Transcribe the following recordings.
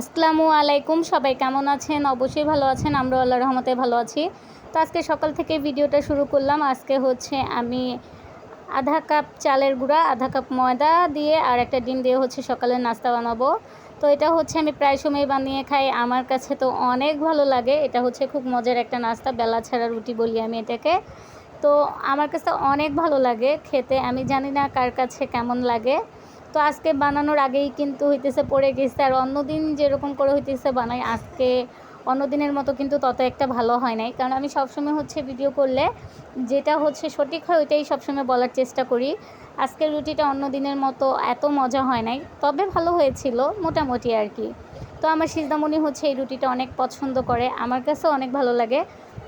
আসসালামু আলাইকুম, সবাই কেমন আছেন? অবশ্যই ভালো আছেন আমরা আল্লাহ রহমতে ভালো আছি। তো আজকে সকাল থেকে ভিডিওটা শুরু করলাম। আজকে হচ্ছে আমি আধা কাপ চালের গুঁড়া, আধা কাপ ময়দা দিয়ে আর একটা ডিম দিয়ে হচ্ছে সকালের নাস্তা বানাবো। তো এটা হচ্ছে আমি প্রায় সময় বানিয়ে খাই। আমার কাছে তো অনেক ভালো লাগে। এটা হচ্ছে খুব মজার একটা নাস্তা, বেলা ছাড়া রুটি বলি আমি এটাকে। তো আমার কাছে অনেক ভালো লাগে খেতে। আমি জানি না কার কাছে কেমন লাগে। তো আজকে বানানোর আগেই কিন্তু হইতেছে পড়ে গেছে। আর অন্যদিন যেরকম করে হইতেছে বানাই, আজকে অন্য দিনের মতো কিন্তু তত একটা ভালো হয় নাই। কারণ আমি সবসময় হচ্ছে ভিডিও করলে যেটা হচ্ছে সঠিক হয় ওইটাই সবসময় বলার চেষ্টা করি। আজকের রুটিটা অন্য দিনের মতো এত মজা হয় নাই, তবে ভালো হয়েছিল মোটামুটি আর কি। তো আমার সিজদামণি হচ্ছে এই রুটিটা অনেক পছন্দ করে, আমার কাছেও অনেক ভালো লাগে।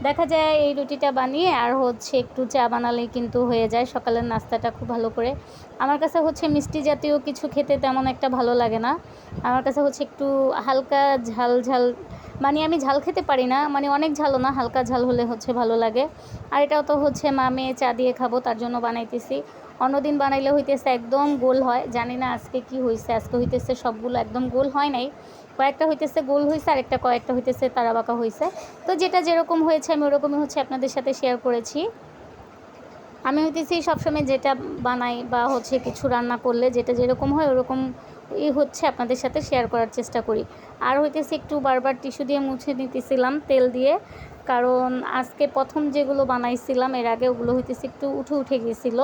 দেখা যায় এই রুটিটা বানিয়ে আর হচ্ছে একটু চা বানালেই কিন্তু হয়ে যায়। সকালের নাস্তাটা খুব ভালো করে। আমার কাছে হচ্ছে মিষ্টি জাতীয় কিছু খেতে তেমন একটা ভালো লাগে না। আমার কাছে হচ্ছে একটু হালকা ঝাল ঝাল মানে আমি ঝাল খেতে পারি না মানে অনেক ঝালও না, হালকা ঝাল হলে হচ্ছে ভালো লাগে। আর এটাও তো হচ্ছে মা মেয়ে চা দিয়ে খাব, তার জন্য বানাইতেছি। অন্যদিন বানাইলে হইতেছে একদম গোল হয়। জানি না আজকে কি হয়েছে আজকে হইতেছে সবগুলো একদম গোল হয় নাই। কয়েকটা হইতেছে গোল হয়েছে আর একটা কয়েকটা হইতেছে তারাবাঁকা হয়েছে তো যেটা যেরকম হয়েছে, আমি ওরকমই হচ্ছে আপনাদের সাথে শেয়ার করেছি। আমি হইতেছি সবসময় যেটা বানাই বা হচ্ছে কিছু রান্না করলে যেটা যেরকম হয় ওরকম ই হচ্ছে আপনাদের সাথে শেয়ার করার চেষ্টা করি। আর হইতেছে একটু বারবার টিস্যু দিয়ে মুছে নিতেছিলাম তেল দিয়ে। কারণ আজকে প্রথম যেগুলো বানাইছিলাম, এর আগে ওগুলো হইতেছে একটু উঠে উঠে গেছিল।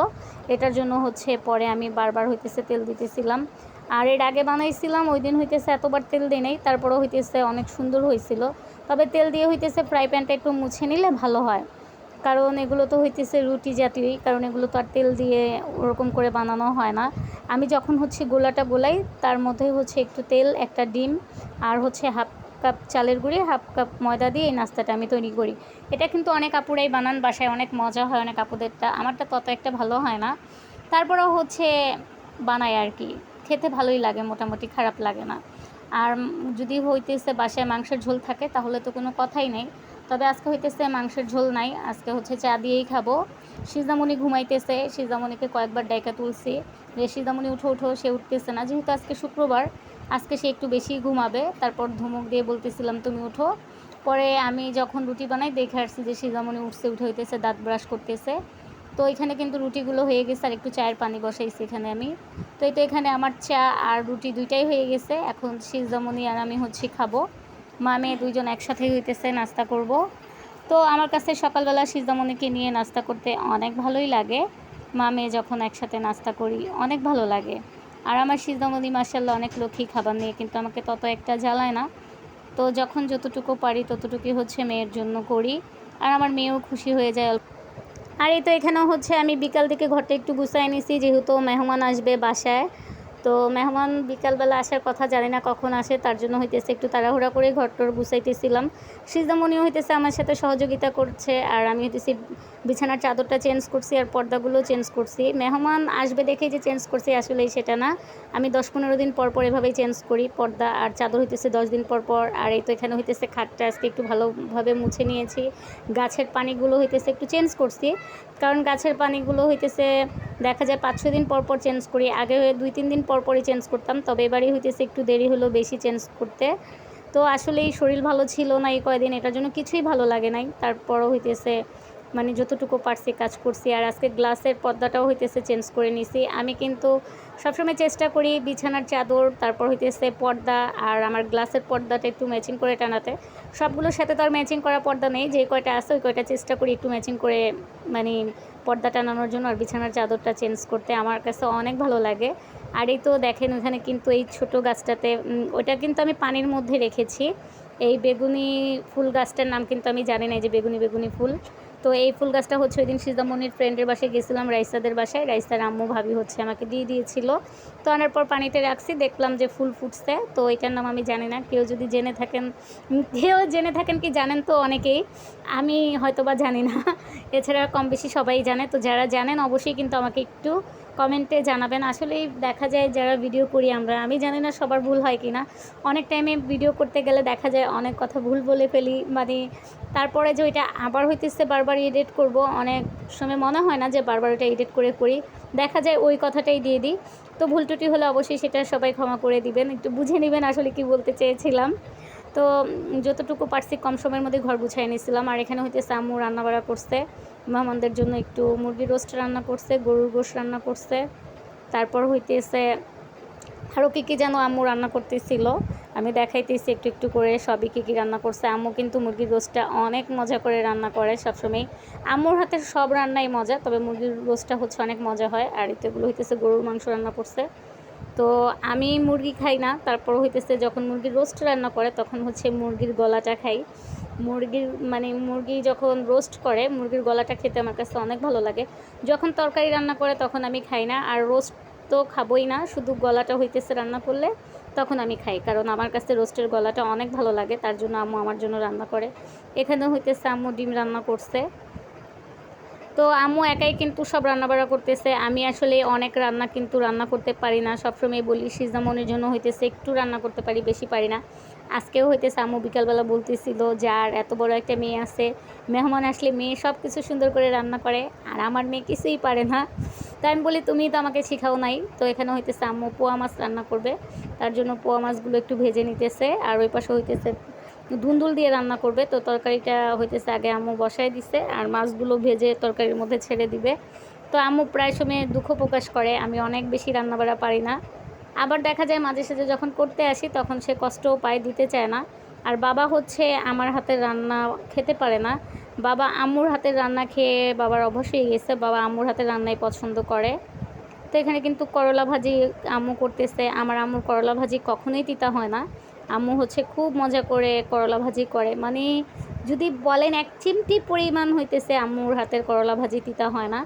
এটার জন্য হচ্ছে পরে আমি বারবার হইতেছে তেল দিতেছিলাম। আর এর আগে বানাইছিলাম, ওই দিন হইতেছে এতবার তেল দিই নাই, তারপরেও হইতেছে অনেক সুন্দর হয়েছিল তবে তেল দিয়ে হইতেছে ফ্রাই প্যানটা একটু মুছে নিলে ভালো হয়। কারণ এগুলো তো হইতেছে রুটি জাতীয়ই কারণ এগুলো তো আর তেল দিয়ে ওরকম করে বানানো হয় না। আমি যখন হচ্ছে গোলাটা গোলাই, তার মধ্যে হচ্ছে একটু তেল, একটা ডিম, আর হচ্ছে হাফ কাপ চালের গুঁড়ি, হাফ কাপ ময়দা দিয়ে এই নাস্তাটা আমি তৈরি করি। এটা কিন্তু অনেক আপুরাই বানান, বাসায় অনেক মজা হয় অনেক আপুদেরটা। আমারটা তত একটা ভালো হয় না। তারপরেও হচ্ছে বানায় আর কি। খেতে ভালোই লাগে, মোটামুটি খারাপ লাগে না। আর যদি হইতেছে বাসায় মাংসের ঝোল থাকে, তাহলে তো কোনো কথাই নেই। তবে আজকে হইতেছে মাংসের ঝোল নাই, আজকে হচ্ছে চা দিয়েই খাব। সিজামণি ঘুমাইতেছে, সিজামণিকে কয়েকবার ডাইকা তুলছি। যে সিজামণি উঠো উঠো সে উঠতেছে না, যেহেতু আজকে শুক্রবার, আজকে সে একটু বেশি ঘুমাবে। তারপর ধমক দিয়ে বলতেছিলাম, তুমি উঠো। পরে আমি যখন রুটি বানাই, দেখে আসছি যে সিজামণি উঠছে, উঠে হইতেছে দাঁত ব্রাশ করতেছে। তো এখানে কিন্তু রুটিগুলো হয়ে গেছে, আর একটু চায়ের পানি বসাইছি এখানে আমি। তো এই তো এখানে আমার চা আর রুটি দুইটাই হয়ে গেছে। এখন সিজামণি আর আমি হচ্ছে খাব। মা মেয়ে দুইজন একসাথেই হইতেছে, নাস্তা করব। তো আমার কাছে সকালবেলা সিজামণিকে নিয়ে নাস্তা করতে অনেক ভালোই লাগে। মা মেয়ে যখন একসাথে নাস্তা করি, অনেক ভালো লাগে। আর আমার সিজামণি মাসাল্লাহ অনেক লক্ষ্মী খাবার নিয়ে, কিন্তু আমাকে তত একটা জ্বালায় না। তো যখন যতটুকু পারি ততটুকুই হচ্ছে মেয়ের জন্য করি। আর আমার মেয়েও খুশি হয়ে যায় আর এই তো এখানেও হচ্ছে আমি বিকাল থেকে ঘরটা একটু গুছাই নিছি, যেহেতু মেহমান আসবে বাসায়। তো মেহমান বিকালবেলা আসার কথা জানি না কখন আসে, তার জন্য হইতেছে একটু তাড়াহুড়া করে ঘরটর গুছাইতেছিলাম। সিজামণিও হইতেছে আমার সাথে সহযোগিতা করছে, আর আমি হইতেছি বিছানার চাদরটা চেঞ্জ করছি আর পর্দাগুলো চেঞ্জ করছি। মেহমান আসবে দেখেই যে চেঞ্জ করছি, আসলেই সেটা না। আমি দশ পনেরো দিন পর পর এভাবেই চেঞ্জ করি, পর্দা আর চাদর হইতেছে দশ দিন পর পর। আর এই তো এখানে হইতেছে খাটটা আজকে একটু ভালোভাবে মুছে নিয়েছি। গাছের পানিগুলো হইতেছে একটু চেঞ্জ করছি, কারণ গাছের পানিগুলো হইতেছে দেখা যায় পাঁচ ছ দিন পর পর চেঞ্জ করি। আগে দুই তিন দিন পর পরই চেঞ্জ করতাম, তবে এবারই হইতেছে একটু দেরি হলো, বেশি চেঞ্জ করতে। তো আসলে এই শরীর ভালো ছিল না এই কয়দিন, এটার জন্য কিছুই ভালো লাগে নাই। তারপরও হইতেছে মানে যতটুকু পারছি কাজ করছি, আর আজকে গ্লাসের পর্দাটাও হইতেছে চেঞ্জ করে নিছি। আমি কিন্তু সবসময় চেষ্টা করি বিছানার চাদর, তারপর হইতেছে পর্দা, আর আমার গ্লাসের পর্দাটা একটু ম্যাচিং করে টানাতে। সবগুলোর সাথে তো আর ম্যাচিং করা পর্দা নেই, যে কয়টা আছে ওই কয়টা চেষ্টা করি একটু ম্যাচিং করে মানে পর্দা টানানোর জন্য আর বিছানার চাদরটা চেঞ্জ করতে। আমার কাছে অনেক ভালো লাগে। আর এই তো দেখেন ওখানে কিন্তু এই ছোট গাছটাতে ওটা কিন্তু আমি পানির মধ্যে রেখেছি। এই বেগুনি ফুল গাছটার নাম কিন্তু আমি জানি না যে বেগুনি বেগুনি ফুল। তো এই ফুল গাছটা হচ্ছে ওই দিন সিজামনির ফ্রেন্ডের বাসায় গেছিলাম, রাইসাদের বাসায়। রাইসার আম্মু, ভাবি হচ্ছে আমাকে দিয়ে দিয়েছিল। তো আনার পর পানিতে রাখছি, দেখলাম যে ফুল ফুটছে। তো এটার নাম আমি জানি না, কেউ যদি জেনে থাকেন, কেউ জেনে থাকেন কি জানেন তো অনেকেই। আমি হয়তো বা জানি না, এছাড়া কম বেশি সবাই জানে। তো যারা জানেন, অবশ্যই কিন্তু আমাকে একটু কমেন্টে জানাবেন। আসলেই দেখা যায় যারা ভিডিও করি আমরা, আমি জানি না সবার ভুল হয় কি না অনেক টাইমে ভিডিও করতে গেলে দেখা যায় অনেক কথা ভুল বলে ফেলি। মানে তারপরে যে ওইটা আবার হইতেছে বারবার এডিট করব, অনেক সময় মনে হয় না যে বারবার ওইটা এডিট করে করি। দেখা যায় ওই কথাটাই দিয়ে দিই। তো ভুল ত্রুটি হলে অবশ্যই সেটা সবাই ক্ষমা করে দিবেন। একটু বুঝে নেবেন আসলে কি বলতে চেয়েছিলাম। তো যতটুকু পারছি কম সময়ের মধ্যে ঘর গুছাই নিয়েছিলাম। আর এখানে হইতেছে আম্মু রান্না বাড়া করছে। মেহমানদের জন্য একটু মুরগির রোস্ট রান্না করছে, গরুর গোশ রান্না করছে। তারপর হইতেছে আরও কী কী যেন আম্মু রান্না করতেছিল। আমি দেখাইতেছি একটু একটু করে সবই কী কী রান্না করছে। আম্মু কিন্তু মুরগির রোস্টটা অনেক মজা করে রান্না করে সবসময় আম্মুর হাতের সব রান্নাই মজা, তবে মুরগির রোস্টটা হচ্ছে অনেক মজা হয়। আর এগুলো হইতেছে গরুর মাংস রান্না করছে। তো আমি মুরগি খাই না। তারপর হইতেছে যখন মুরগির রোস্ট রান্না করে, তখন হচ্ছে মুরগির গলাটা খাই। মুরগির মানে মুরগি যখন রোস্ট করে, মুরগির গলাটা খেতে আমার কাছে অনেক ভালো লাগে। যখন তরকারি রান্না করে, তখন আমি খাই না। আর রোস্ট তো খাবোই না, শুধু গলাটা হইতেছে রান্না করলে তখন আমি খাই। কারণ আমার কাছে রোস্টের গলাটা অনেক ভালো লাগে, তার জন্য আম্মু আমার জন্য রান্না করে। এখানে হইতেছে আম্মু ডিম রান্না করছে। তো আম্মু একাই কিন্তু সব রান্নাবাড়া করতেছে। আমি আসলে অনেক রান্না কিন্তু রান্না করতে পারি না। সবসময় বলি সিজামনের জন্য হইতেছে, একটু রান্না করতে পারি, বেশি পারি না। আজকেও হইতেছে আম্মু বিকালবেলা বলতেছিল যার এত বড় একটা মেয়ে আছে। মেহমান আসলে মেয়ে সব কিছু সুন্দর করে রান্না করে, আর আমার মেয়ে কিছুই পারে না। তাই আমি বলি তুমি তো আমাকে শেখাও নাই। তো এখানে হইতেছে আম্মু পোয়া মাছ রান্না করবে। তার জন্য পোয়া মাছগুলো একটু ভেজে নিতেছে, আর ওই পাশে হইতেছে ধুন্দুল দিয়ে রান্না করবে। তো তরকারিটা হইতেছে আগে আম্মু বসায় দিছে আর মাছগুলো ভেজে তরকারির মধ্যে ছেড়ে দিবে। তো আম্মু প্রায় সময় দুঃখ প্রকাশ করে, আমি অনেক বেশি রান্নাবাড়া পারি না। আবার দেখা যায় মাঝে সাঝে যখন করতে আসি তখন সে কষ্টও পায়, দিতে চায় না। আর বাবা হচ্ছে আমার হাতের রান্না খেতে পারে না। বাবা আম্মুর হাতের রান্না খেয়ে বাবার হয়ে গেছে, বাবা আম্মুর হাতের রান্নাই পছন্দ করে। তো এখানে কিন্তু করলা ভাজি আম্মু করতেছে। আমার আম্মুর করলা ভাজি কখনোই তিতা হয় না। আম্মু হচ্ছে খুব মজা করে করলা ভাজি করে। মানে যদি বলেন এক চিমটি পরিমাণ হইতেছে আম্মুর হাতের করলা ভাজি তিতা হয় না।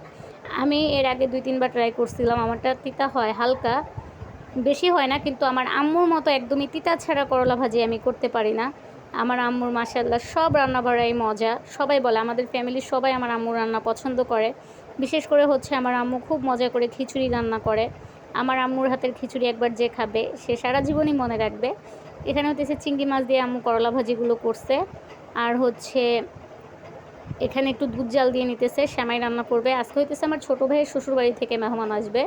আমি এর আগে দুই, তিনবার ট্রাই করছিলাম, আমারটা তিতা হয় হালকা। বেশি হয় না, কিন্তু আমার আম্মুর মতো একদমই তিতা ছাড়া করলা ভাজি আমি করতে পারি না। আমার আম্মুর মাসাল্লাহ সব রান্না বাড়াই মজা। সবাই বলে, আমাদের ফ্যামিলির সবাই আমার আম্মুর রান্না পছন্দ করে। বিশেষ করে হচ্ছে আমার আম্মু খুব মজা করে খিচুড়ি রান্না করে। আমার আম্মুর হাতের খিচুড়ি একবার যে খাবে, সে সারা জীবনই মনে রাখবে। এখানে হচ্ছে চিংড়ি মাছ দিয়ে আম্মু করলা ভাজিগুলো করছে। আর হচ্ছে এখানে একটু দুধ জাল দিয়ে নিতেছে শ্যামাই রান্না করবে। আজকে হইতেছে আমার ছোটো ভাইয়ের শ্বশুরবাড়ি থেকে মেহমান আসবে।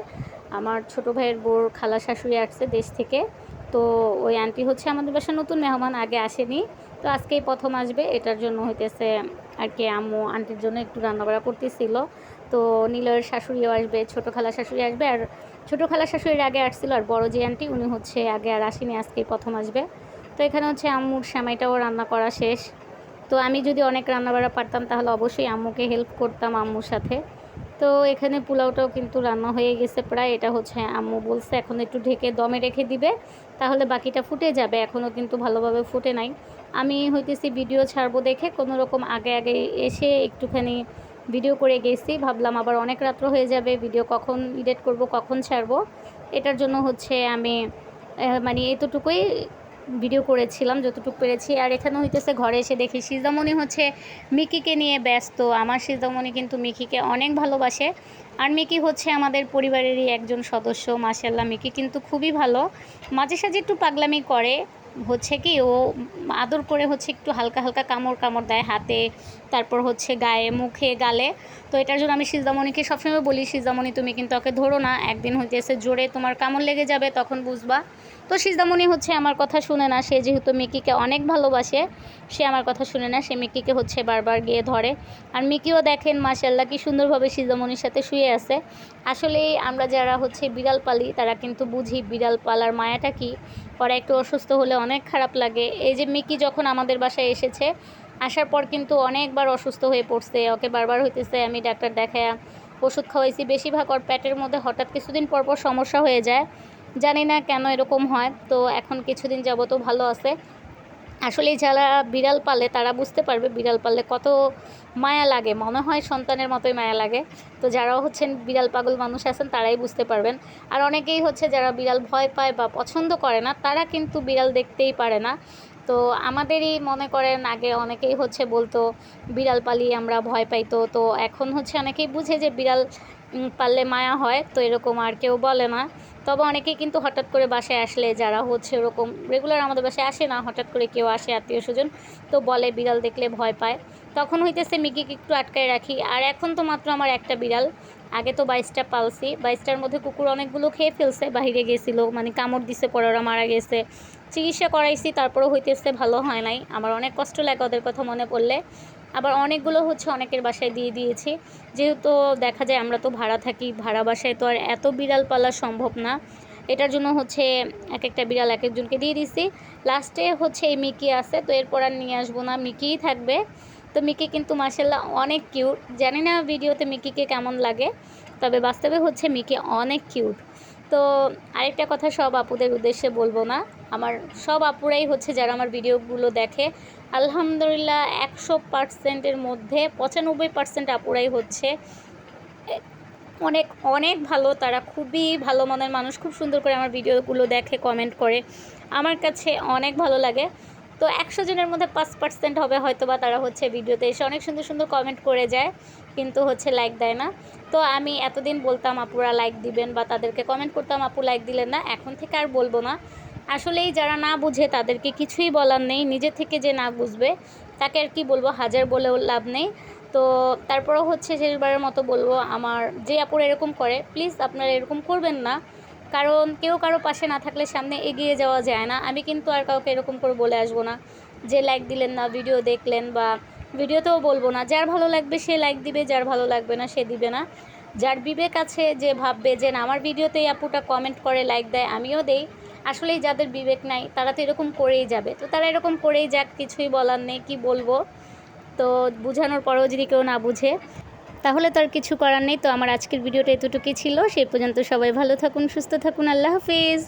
আমার ছোটো ভাইয়ের বোর খালা শাশুড়ি আসছে দেশ থেকে। তো ওই আন্টি হচ্ছে আমাদের বাসায় নতুন মেহমান, আগে আসেনি। তো আজকেই প্রথম আসবে। এটার জন্য হইতেছে আর কি আম্মু আন্টির জন্য একটু রান্নাবাড়া করতেছিল। তো নীলয়ের শাশুড়িও আসবে, ছোটো খালা শাশুড়ি আসবে। আর ছোটো খালা শাশুড়ির আগে আসছিল আর বড় যে আন্টি উনি হচ্ছে আগে আর আসেনি, আজকেই প্রথম আসবে। তো এখানে হচ্ছে আম্মুর শ্যামাইটাও রান্না করা শেষ। তো আমি যদি অনেক রান্না রান্নাবাড়া পারতাম, তাহলে অবশ্যই আম্মুকে হেল্প করতাম আম্মুর সাথে। তো এখানে পোলাওটাও কিন্তু রান্না হয়ে গেছে প্রায়, এটা হচ্ছে আম্মু বলছে, এখন একটু ঢেকে দমে রেখে দিবে, তাহলে বাকিটা ফুটে যাবে এখনও কিন্তু ভালোভাবে ফুটে নাই। আমি হইতেছি ভিডিও ছাড়বো দেখে, কোনো রকম আগে আগে এসে একটুখানি ভিডিও করে গেছি। ভাবলাম আবার অনেক রাত্র হয়ে যাবে ভিডিও কখন এডিট করব, কখন ছাড়বো। এটার জন্য হচ্ছে আমি মানে এতটুকুই ভিডিও করেছিলাম, যতটুকু পেরেছি। আর এখানে হইতেছে ঘরে এসে দেখি সিজামণি হচ্ছে মিকিকে নিয়ে ব্যস্ত। আমার সিজামণি কিন্তু মিকিকে অনেক ভালোবাসে। আর মিকি হচ্ছে আমাদের পরিবারেরই একজন সদস্য মাসাল্লাহ মিকি কিন্তু খুবই ভালো। মাঝে সাঝে একটু পাগলামি করে। হচ্ছে কি, ও আদর করে হচ্ছে একটু হালকা হালকা কামড় কামড় দেয় হাতে, তারপর হচ্ছে গায়ে, মুখে, গালে। তো এটার জন্য আমি সিজদামণিকে সবসময় বলি, সিজদামণি, তুমি কিন্তু ওকে ধরো না, একদিন হইতেছে জোরে তোমার কামড় লেগে যাবে, তখন বুঝবা। তো সিজামণি হচ্ছে আমার কথা শুনে না, সে যেহেতু মিকিকে অনেক ভালোবাসে, সে আমার কথা শুনে না, সে মিকিকে হচ্ছে বারবার গিয়ে ধরে। আর মিকিও দেখেন মাসাল্লাহ কি সুন্দরভাবে সিজামণির সাথে শুয়ে আছে। আসলে আমরা যারা হচ্ছে বিড়াল পালি তারা কিন্তু বুঝি বিড়াল পালার মায়াটা কি। পরে একটু অসুস্থ হলে অনেক খারাপ লাগে। এই যে মিকি যখন আমাদের বাসায় এসেছে, আসার পর কিন্তু অনেকবার অসুস্থ হয়ে পড়ছে, ওকে বারবার হইতেছে, আমি ডাক্তার দেখায়া ওষুধ খাওয়াইছি, বেশিরভাগ ওর পেটের মধ্যে হঠাৎ কিছুদিন পর পর সমস্যা হয়ে যায়। জানি না কেন এরকম হয়, তো এখন কিছুদিন যাবতও ভালো আছে। আসলে যারা বিড়াল পালে তারা বুঝতে পারবে বিড়াল পাললে কত মায়া লাগে, মনে হয় সন্তানের মতোই মায়া লাগে। তো যারা হচ্ছেন বিড়াল পাগল মানুষ আছেন তারাই বুঝতে পারবেন। আর অনেকেই হচ্ছে যারা বিড়াল ভয় পায় বা পছন্দ করে না, তারা কিন্তু বিড়াল দেখতেই পারে না। তো আমাদেরই মনে করেন, আগে অনেকেই হচ্ছে বলতো, বিড়াল পালি আমরা ভয় পাইতো তো। এখন হচ্ছে অনেকেই বুঝে যে বিড়াল পাললে মায়া হয়, তো এরকম আর কেউ বলে না। তবে অনেকেই কিন্তু হঠাৎ করে বাসায় আসলে যারা হচ্ছে ওরকম রেগুলার আমাদের বাসায় আসে না, হঠাৎ করে কেউ আসে, আত্মীয় স্বজন তো বলে, বিড়াল দেখলে ভয় পায়। তখন হইতেছে মিকিকে একটু আটকায় রাখি। আর এখন তো মাত্র আমার একটা বিড়াল। আগে তো বাইশটা পালছি। বাইশটার মধ্যে কুকুর অনেকগুলো খেয়ে ফেলছে, বাহিরে গেছিল। মানে কামড় দিছে পরে ওরা মারা গেছে। চিকিৎসা করাইছি, তারপরেও হইতেছে ভালো হয় নাই। আমার অনেক কষ্ট লাগে ওদের কথা মনে পড়লে। আবার অনেকগুলো হচ্ছে অনেকের বাসায় দিয়ে দিয়েছি। যেহেতু দেখা যায় আমরা তো ভাড়া থাকি, ভাড়া বাসায় তো আর এত বিড়াল পালা সম্ভব না। এটার জন্য হচ্ছে এক একটা বিড়াল এক একজনকে দিয়ে দিছি। লাস্টে হচ্ছে এই মিকি আছে, তো এরপর আর নিয়ে আসব না। মিকিই থাকবে। তো মিকি কিন্তু মার্শাল্লাহ অনেক কিউট। জানি না ভিডিওতে মিকিকে কেমন লাগে, তবে বাস্তবে হচ্ছে মিকি অনেক কিউট। তো আরেকটা কথা সব আপুদের উদ্দেশ্যে বলব না। আমার সব আপুরাই হচ্ছে যারা আমার ভিডিওগুলো দেখে আলহামদুলিল্লাহ, একশো পার্সেন্টের মধ্যে পঁচানব্বই পার্সেন্ট আপুরাই হচ্ছে। অনেক অনেক ভালো, তারা খুবই ভালো মনের মানুষ, খুব সুন্দর করে আমার ভিডিওগুলো দেখে কমেন্ট করে। আমার কাছে অনেক ভালো লাগে। তো একশো জনের মধ্যে পাঁচ পার্সেন্ট হবে হয়তো বা তারা হচ্ছে ভিডিওতে এসে অনেক সুন্দর সুন্দর কমেন্ট করে যায়, কিন্তু হচ্ছে লাইক দেয় না। তো আমি এতদিন বলতাম, আপুরা লাইক দিবেন বা তাদেরকে কমেন্ট করতাম, আপু লাইক দিলেন না, এখন থেকে আর বলব না। আসলেই যারা না বুঝে তাদেরকে কিছুই বলার নেই, নিজে থেকে যে না বুঝবে, তাকে আর কি বলব, হাজার বলেও লাভ নেই। তো তারপরেও হচ্ছে শেষবারের মতো বলব, আমার যে আপুরা এরকম করে, প্লিজ আপনারা এরকম করবেন না। কারণ কেউ কারও পাশে না থাকলে সামনে এগিয়ে যাওয়া যায় না। আমি কিন্তু আর কাউকে এরকম করে বলে আসব না যে লাইক দিলেন না ভিডিও দেখলেন বা ভিডিওতেও বলব না। যার ভালো লাগবে সে লাইক দিবে, যার ভালো লাগবে না সে দিবে না। যার বিবেক আছে যে ভাববে যে না, আমার ভিডিওতে এই আপুটা কমেন্ট করে লাইক দেয়, আমিও দেই। আসলেই যাদের বিবেক নাই, তারা তো এরকম করেই যাবে। তো তারা এরকম করেই যাক, কিছুই বলার নেই, কি বলব? তো বোঝানোর পরেও যদি কেউ না বুঝে, তাহলে তো আর কিছু করার নেই। তো আমার আজকের ভিডিওটা এতটুকুই ছিল। সেই পর্যন্ত সবাই ভালো থাকুন, সুস্থ থাকুন। আল্লাহ হাফিজ।